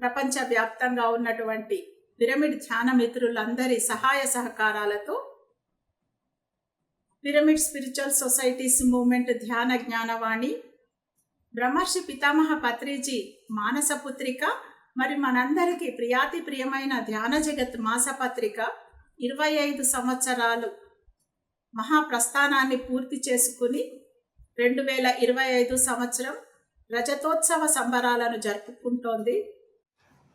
ప్రపంచవ్యాప్తంగా ఉన్నటువంటి పిరమిడ్ ధ్యాన మిత్రులందరి సహాయ సహకారాలతో పిరమిడ్ స్పిరిచువల్ సొసైటీస్ మూమెంట్ ధ్యాన జ్ఞానవాణి బ్రహ్మర్షి పితామహ పత్రిజీ మానసపుత్రిక మరి మనందరికీ ప్రియాతి ప్రియమైన ధ్యాన జగత్ మాసపత్రిక ఇరవై ఐదు సంవత్సరాలు మహాప్రస్థానాన్ని పూర్తి చేసుకుని రెండు వేల ఇరవై ఐదు సంవత్సరం రజతోత్సవ సంబరాలను జరుపుకుంటోంది.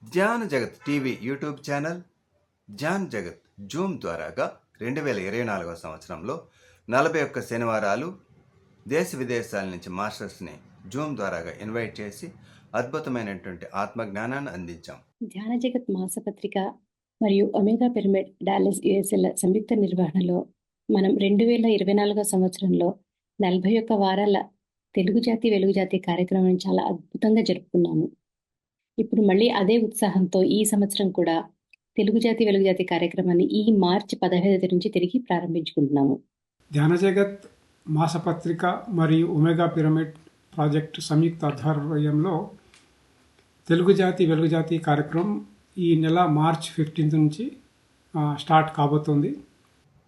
ధ్యాన జగత్ టీవీ యూట్యూబ్ ఛానల్ ధ్యాన్ జగత్ జూమ్ ద్వారాగా రెండు వేల ఇరవై నాలుగవ సంవత్సరంలో నలభై ఒక్క శనివారాలు దేశ విదేశాల నుంచి మాస్టర్స్ని జూమ్ ద్వారాగా ఇన్వైట్ చేసి అద్భుతమైనటువంటి ఆత్మజ్ఞానాన్ని అందించాం. ధ్యాన జగత్ మాసపత్రిక మరియు ఒమేగా పిరమిడ్ డాలస్ యుఎస్ఎల్ సంయుక్త నిర్వహణలో మనం రెండు వేల ఇరవై నాలుగో సంవత్సరంలో నలభై ఒక్క వారాల తెలుగు జాతి వెలుగు జాతి కార్యక్రమం చాలా అద్భుతంగా జరుపుకున్నాము. ఇప్పుడు మళ్ళీ అదే ఉత్సాహంతో ఈ సంవత్సరం కూడా తెలుగు జాతి వెలుగు జాతి కార్యక్రమాన్ని ఈ మార్చి పదహైదు తేదీ నుంచి తిరిగి ప్రారంభించుకుంటున్నాము. ధ్యాన జగత్ మాసపత్రిక మరియు ఒమేగా పిరమిడ్ ప్రాజెక్ట్ సంయుక్త ఆధ్వర్యంలో తెలుగు జాతి వెలుగు జాతి కార్యక్రమం ఈ నెల మార్చ్ ఫిఫ్టీన్త్ నుంచి స్టార్ట్ కాబోతోంది.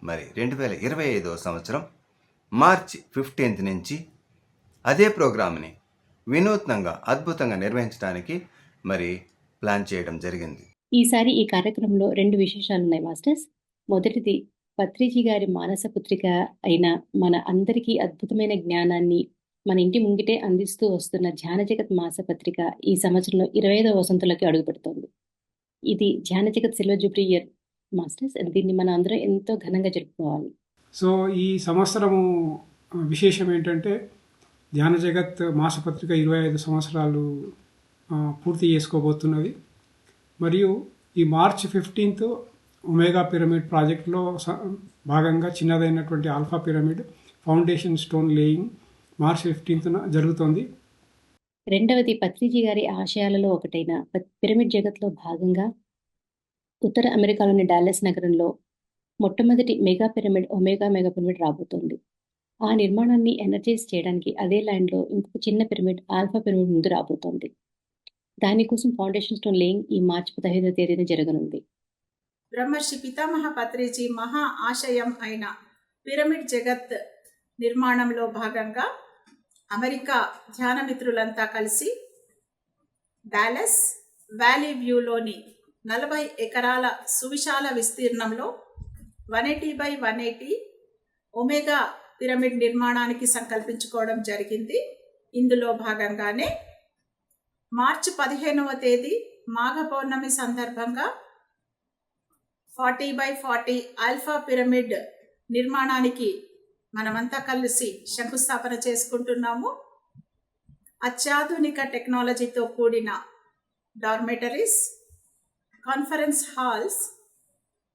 మరి రెండు వేల ఇరవై ఐదవ సంవత్సరం మార్చి ఫిఫ్టీన్త్ నుంచి అదే ప్రోగ్రామ్ని వినూత్నంగా అద్భుతంగా నిర్వహించడానికి మరి ప్లాన్ చేయడం జరిగింది. ఈసారి ఈ కార్యక్రమంలో రెండు విశేషాలు ఉన్నాయి మాస్టర్స్. మొదటిది పత్రిజీ గారి మానస పుత్రిక అయిన మన అందరికీ అద్భుతమైన జ్ఞానాన్ని మన ఇంటి ముంగిటే అందిస్తూ వస్తున్న ధ్యాన జగత్ మాస పత్రిక ఈ సంవత్సరంలో ఇరవై ఐదవ వసంతులకి అడుగుపెడుతోంది. ఇది ధ్యాన జగత్ సిల్వర్ జూబ్లీ ఇయర్. మాస్టర్స్ దీన్ని మనం అందరం ఎంతో ఘనంగా జరుపుకోవాలి. సో ఈ సంవత్సరము విశేషం ఏంటంటే ధ్యాన జగత్ మాసపత్రిక ఇరవై ఐదు సంవత్సరాలు పూర్తి చేసుకోబోతున్నది మరియు ఈ మార్చ్ ఫిఫ్టీన్త్ ఒమేగా పిరమిడ్ ప్రాజెక్ట్లో స- భాగంగా చిన్నదైనటువంటి alpha pyramid foundation stone laying March ఫిఫ్టీన్త్న జరుగుతోంది. రెండవది పత్రిజీ గారి ఆశయాలలో ఒకటైన ప- పిరమిడ్ జగత్లో భాగంగా ఉత్తర అమెరికాలోని డాలస్ నగరంలో మొట్టమొదటి mega pyramid omega mega pyramid రాబోతోంది. ఆ నిర్మాణాన్ని ఎనర్జైజ్ చేయడానికి అదే ల్యాండ్లో ఇంకొక చిన్న పిరమిడ్ ఆల్ఫా పిరమిడ్ ముందు రాబోతోంది. దానికోసం ఫౌండేషన్ స్టోన్ లేయింగ్ ఈ మార్చి పదహైదవ తేదీన జరగనుంది. బ్రహ్మర్షి పితామహ పత్రిజీ మహా ఆశయం అయిన పిరమిడ్ జగత్ నిర్మాణంలో భాగంగా అమెరికా ధ్యాన మిత్రులంతా కలిసి డాలస్ వ్యాలీ వ్యూలోని నలభై ఎకరాల సువిశాల విస్తీర్ణంలో one eighty by one eighty omega pyramid నిర్మాణానికి సంకల్పించుకోవడం జరిగింది. ఇందులో భాగంగానే మార్చి పదిహేనవ తేదీ మాఘ పౌర్ణమి సందర్భంగా forty by forty alpha pyramid నిర్మాణానికి మనమంతా కలిసి శంకుస్థాపన చేసుకుంటున్నాము. అత్యాధునిక టెక్నాలజీతో కూడిన dormitories conference halls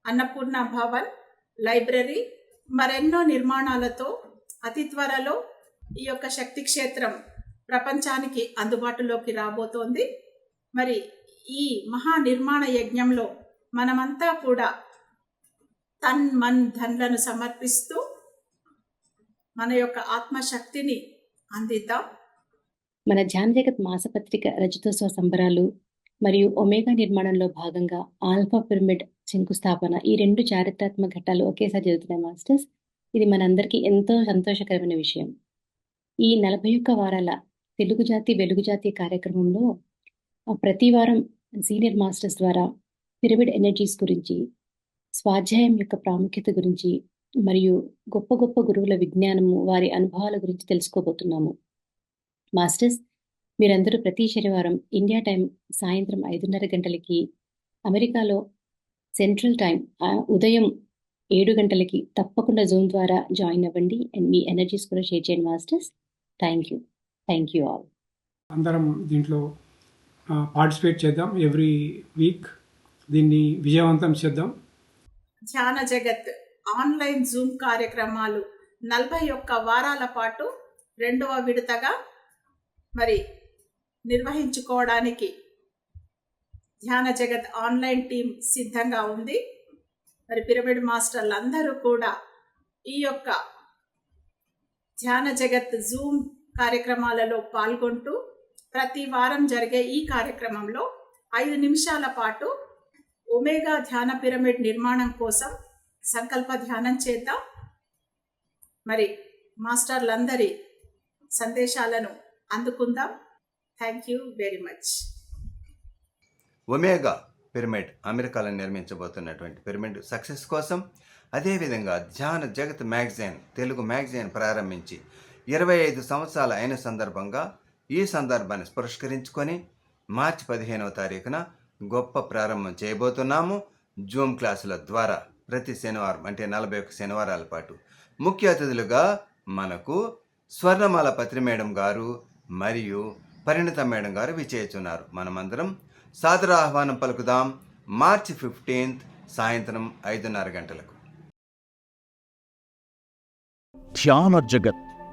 Annapurna Bhavan library మరెన్నో నిర్మాణాలతో అతి త్వరలో ఈ యొక్క శక్తి క్షేత్రం ప్రపంచానికి అందుబాటులోకి రాబోతోంది. మరి ఈ మహా నిర్మాణ యజ్ఞంలో మనమంతా కూడా తన్ మన్ ధన్లను సమర్పిస్తూ మన యొక్క ఆత్మశక్తిని అందిద్దాం. మన ధ్యాన జగత్ మాసపత్రిక రజతోత్సవ సంబరాలు మరియు ఒమేగా నిర్మాణంలో భాగంగా ఆల్ఫా పిరమిడ్ శంకుస్థాపన ఈ రెండు చారిత్రాత్మక ఘట్టాలు ఒకేసారి జరుగుతున్నాయి మాస్టర్స్. ఇది మనందరికీ ఎంతో సంతోషకరమైన విషయం. ఈ నలభై ఒక్క వారాల తెలుగు జాతి వెలుగు జాతి కార్యక్రమంలో ప్రతి వారం సీనియర్ మాస్టర్స్ ద్వారా పిరమిడ్ ఎనర్జీస్ గురించి స్వాధ్యాయం యొక్క ప్రాముఖ్యత గురించి మరియు గొప్ప గొప్ప గురువుల విజ్ఞానము వారి అనుభవాల గురించి తెలుసుకోబోతున్నాము. మాస్టర్స్ మీరందరూ ప్రతి శనివారం ఇండియా టైం సాయంత్రం ఐదున్నర గంటలకి అమెరికాలో సెంట్రల్ టైం ఉదయం ఏడు గంటలకి తప్పకుండా జూమ్ ద్వారా జాయిన్ అవ్వండి అండ్ మీ ఎనర్జీస్ కూడా షేర్ చేయండి masters. Thank you. Thank you all అందరం దీంట్లో పార్టిసిపేట్ చేద్దాం ఎవ్రీ వీక్ దీన్ని విజయవంతం చేద్దాం. ధ్యాన జగత్ ఆన్లైన్ జూమ్ కార్యక్రమాలు నలభై ఒక్క వారాల పాటు రెండవ విడతగా మరి నిర్వహించుకోవడానికి ధ్యాన జగత్ ఆన్లైన్ టీం సిద్ధంగా ఉంది. మరి పిరమిడ్ మాస్టర్లు అందరూ కూడా ఈ యొక్క ధ్యాన జగత్ జూమ్ కార్యక్రమాలలో పాల్గొంటూ ప్రతి వారం జరిగే ఈ కార్యక్రమంలో ఐదు నిమిషాల పాటు ఒమేగా ధ్యాన పిరమిడ్ నిర్మాణం కోసం సంకల్ప ధ్యానం చేద్దాం. మరి మాస్టర్లందరి సందేశాలను అందుకుందాం. Thank you very much. Omega pyramid అమెరికాలో నిర్మించబోతున్నటువంటి పిరమిడ్ సక్సెస్ కోసం అదేవిధంగా ధ్యాన జగత్ మ్యాగజైన్ తెలుగు మ్యాగజైన్ ప్రారంభించి ఇరవై ఐదు సంవత్సరాలు అయిన సందర్భంగా ఈ సందర్భాన్ని పురస్కరించుకొని మార్చి పదిహేనవ తారీఖున గొప్ప ప్రారంభం చేయబోతున్నాము. జూమ్ క్లాసుల ద్వారా ప్రతి శనివారం అంటే నలభై ఒక్క శనివారాల పాటు. ముఖ్య అతిథులుగా మనకు స్వర్ణమాల పత్రి మేడం గారు మరియు పరిణిత మేడం గారు విచేయుచున్నారు మనమందరం సాదర ఆహ్వానం పలుకుదాం. మార్చి ఫిఫ్టీన్త్ సాయంత్రం ఐదున్నర గంటలకు. ధ్యాన జగత్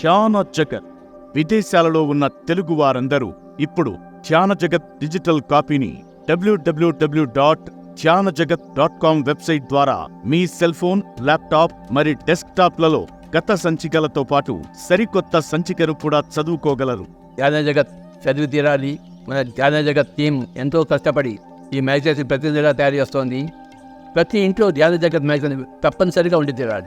ధ్యాన జగత్ విదేశాలలో ఉన్న తెలుగు వారందరూ ఇప్పుడు ధ్యాన జగత్ డిజిటల్ కాపీని డబ్ల్యూడబ్ల్యూడబ్ల్యూ డాట్ ధ్యాన జగత్ డాట్ కామ్ వెబ్సైట్ ద్వారా మీ సెల్ ఫోన్ ల్యాప్టాప్ మరి డెస్క్టాప్లలో గత సంచికలతో పాటు సరికొత్త సంచికను కూడా చదువుకోగలరు. ధ్యాన జగత్ చదివి తీరాలి. మన ధ్యాన జగత్ టీం ఎంతో కష్టపడి ఈ మ్యాగజైన్స్ ప్రతి తయారు చేస్తోంది. ప్రతి ఇంట్లో ధ్యాన జగత్ మ్యాగజైన్ తప్పనిసరిగా ఉండి తీరాలి.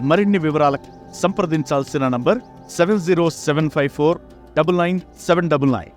మరిన్ని వివరాలకు సంప్రదించాల్సిన number seven zero seven five four double nine seven double nine.